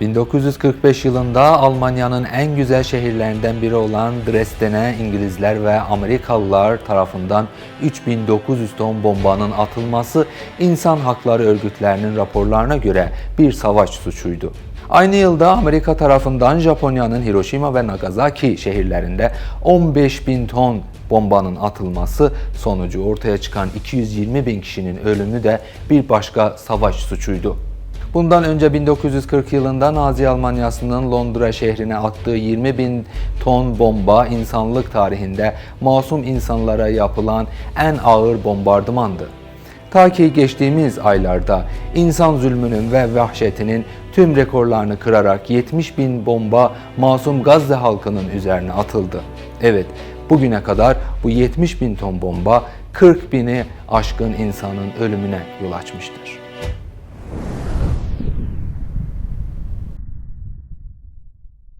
1945 yılında Almanya'nın en güzel şehirlerinden biri olan Dresden'e İngilizler ve Amerikalılar tarafından 3900 ton bombanın atılması insan hakları örgütlerinin raporlarına göre bir savaş suçuydu. Aynı yılda Amerika tarafından Japonya'nın Hiroşima ve Nagasaki şehirlerinde 15 bin ton bombanın atılması sonucu ortaya çıkan 220 bin kişinin ölümü de bir başka savaş suçuydu. Bundan önce 1940 yılında Nazi Almanyası'nın Londra şehrine attığı 20 bin ton bomba insanlık tarihinde masum insanlara yapılan en ağır bombardımandı. Ta ki geçtiğimiz aylarda insan zulmünün ve vahşetinin tüm rekorlarını kırarak 70 bin bomba masum Gazze halkının üzerine atıldı. Evet, bugüne kadar bu 70 bin ton bomba 40 bini aşkın insanın ölümüne yol açmıştır.